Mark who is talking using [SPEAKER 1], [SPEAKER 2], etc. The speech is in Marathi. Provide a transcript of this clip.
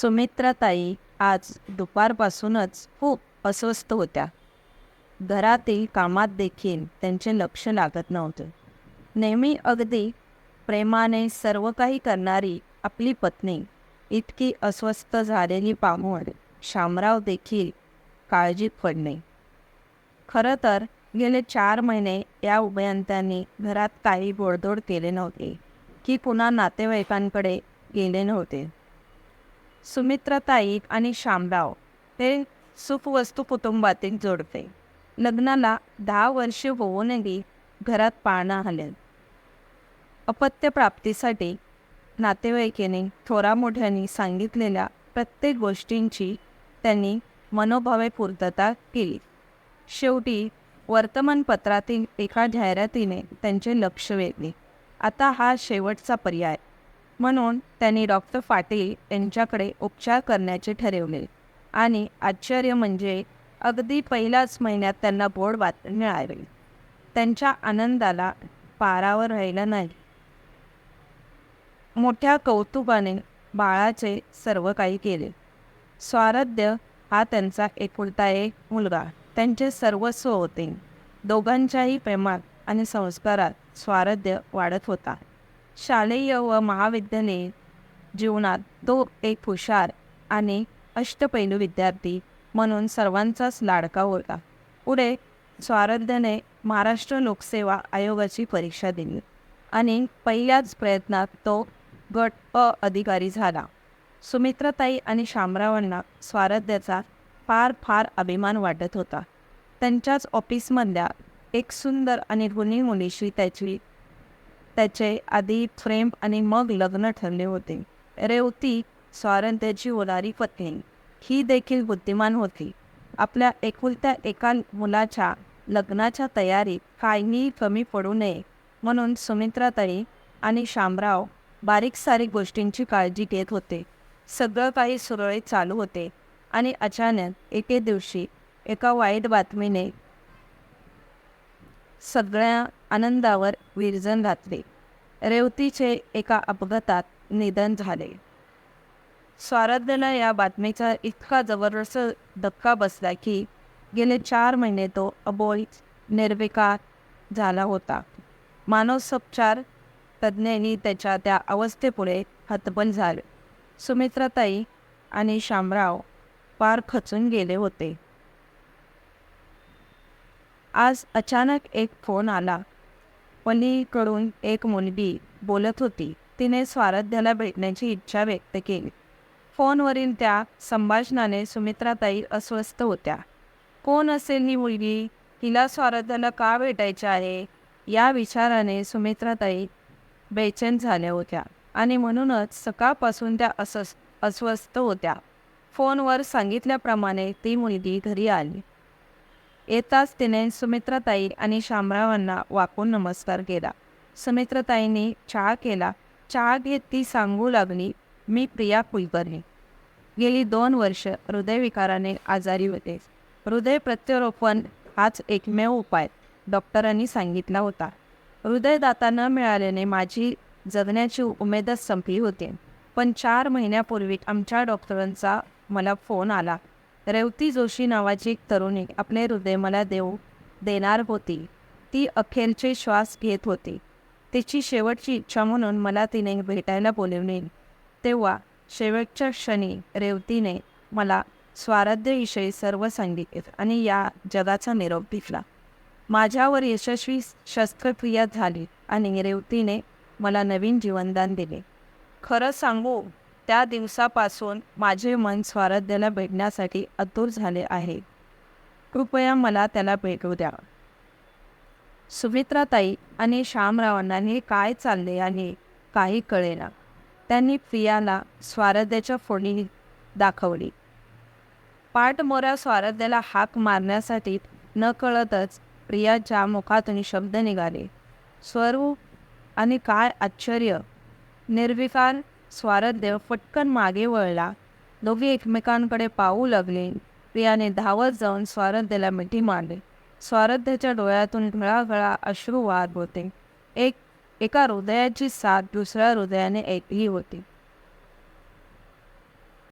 [SPEAKER 1] सुमित्राताई आज दुपारपासूनच खूप अस्वस्थ होत्या. घरातील कामात देखील त्यांचे लक्ष लागत नव्हते. नेहमी अगदी प्रेमाने सर्व काही करणारी आपली पत्नी इतकी अस्वस्थ झालेली पाहून शामराव देखील काळजीत पडणे खरं तर गेले चार महिने या उभयंत्यांनी घरात काही गोडधोड केले नव्हते की पुन्हा नातेवाईकांकडे गेले नव्हते. सुमित्राताई आणि शामराव. हे सुखवस्तू कुटुंबातील जोडते लग्नाला दहा वर्षे होऊनही घरात पाळणा आले. अपत्यप्राप्तीसाठी नातेवाईकेने थोरा मोठ्यांनी सांगितलेल्या प्रत्येक गोष्टींची त्यांनी मनोभावे पूर्तता केली. शेवटी वर्तमानपत्रातील एका जाहिरातीने त्यांचे लक्ष वेधले. आता हा शेवटचा पर्याय. म्हणून त्यांनी डॉक्टर फाटे यांच्याकडे उपचार करण्याचे ठरवले. आणि आश्चर्य म्हणजे अगदी पहिल्याच महिन्यात त्यांना बोर्ड बातमी मिळाली. त्यांच्या आनंदाला पारावर राहिला नाही. मोठ्या कौतुकाने बाळाचे सर्व काही केले. स्वारध्य हा त्यांचा एकुलता एक मुलगा. त्यांचे सर्वस्व होते. दोघांच्याही प्रेमात आणि संस्कारात स्वारद्य वाढत होता. शालेय व महाविद्यालयीन जीवनात तो एक हुशार आणि अष्टपैलू विद्यार्थी म्हणून सर्वांचाच लाडका होता पुढे स्वारध्याने महाराष्ट्र लोकसेवा आयोगाची परीक्षा दिली आणि पहिल्याच प्रयत्नात तो गट अ अधिकारी झाला. सुमित्राताई आणि शामरावांना स्वारध्याचा फार फार अभिमान वाटत होता. त्यांच्याच ऑफिसमधल्या एक सुंदर आणि गुणी मुलीशी त्याची त्याचे आधी फ्रेम आणि मग लग्न ठरले होते. रेवती स्वारंत्याची होणारी पत्नी. ही देखील बुद्धिमान होती. आपल्या एकुलत्या एका मुलाच्या लग्नाच्या तयारीत काहीही कमी पडू नये म्हणून सुमित्राताई आणि शामराव बारीक सारीक गोष्टींची काळजी घेत होते. सगळं काही सुरळीत चालू होते आणि अचानक एके दिवशी एका वाईट बातमीने सगळ्या आनंदावर विरजन घातले रेवतीचे एका अपघातात निधन झाले. स्वारध्याला या बातमीचा इतका जबरदस्त धक्का बसला की गेले चार महिने तो अबोल निर्विकार झाला होता. मानसोपचार तज्ज्ञांनी त्याच्या त्या अवस्थेपुढे हतबल झाले. सुमित्राताई आणि शामराव पार खचून गेले होते. आज अचानक एक फोन आला. पलीकडून एक मुलगी बोलत होती. तिने स्वारध्याला भेटण्याची इच्छा व्यक्त केली. फोनवरील त्या संभाषणाने सुमित्राताई अस्वस्थ होत्या. कोण असेल ही मुलगी? हिला स्वारध्याला का भेटायचे आहे? या विचाराने सुमित्राताई बेचैन झाल्या होत्या आणि म्हणूनच सकाळपासून त्या असस् अस्वस्थ होत्या. फोनवर सांगितल्याप्रमाणे ती मुलगी घरी आली. येताच तिने सुमित्राताई आणि शामरावांना वाकून नमस्कार केला. सुमित्राताईने चहा केला. चहा घेत ती सांगू लागली मी प्रिया कुलकर्णी. गेली दोन वर्ष हृदयविकाराने आजारी होते. हृदय प्रत्यारोपण हाच एकमेव उपाय डॉक्टरांनी सांगितला होता. हृदयदाता न मिळाल्याने माझी जगण्याची उमेदच संपली होती. पण चार महिन्यापूर्वी आमच्या डॉक्टरांचा मला फोन आला. रेवती जोशी नावाची एक तरुणी आपले हृदय मला देऊ देणार होती. ती अखेरचे श्वास घेत होती. तिची शेवटची इच्छा म्हणून मला तिने भेटायला बोलवले. तेव्हा शेवटच्या क्षणी रेवतीने मला स्वाराध्याविषयी सर्व सांगितले आणि या जगाचा निरोप दिला माझ्यावर यशस्वी शस्त्रक्रिया झाली आणि रेवतीने मला नवीन जीवनदान दिले. खरं सांगू त्या दिवसापासून माझे मन स्वारध्याला भेटण्यासाठी अतुर झाले आहे. कृपया मला त्याला भेटू द्या. सुमित्राताई आणि श्यामरावांना हे काय चालले आणि काही कळेना. त्यांनी प्रियाला स्वारध्याच्या फोडी दाखवली. पाठमोऱ्या स्वारध्याला हाक मारण्यासाठी न कळतच प्रियाच्या मुखातून शब्द निघाले. स्वरूप आणि काय आश्चर्य. निर्विकार स्वारध्य फटकन मागे वळला. दोघे एकमेकांकडे पाहू लागले. प्रियाने धावत जाऊन स्वारध्याला मिठी मारली. स्वारध्याच्या डोळ्यातून घळाघळा अश्रू वाहत होते. एक एका हृदयाची साथ दुसऱ्या हृदयाने ऐकली होती.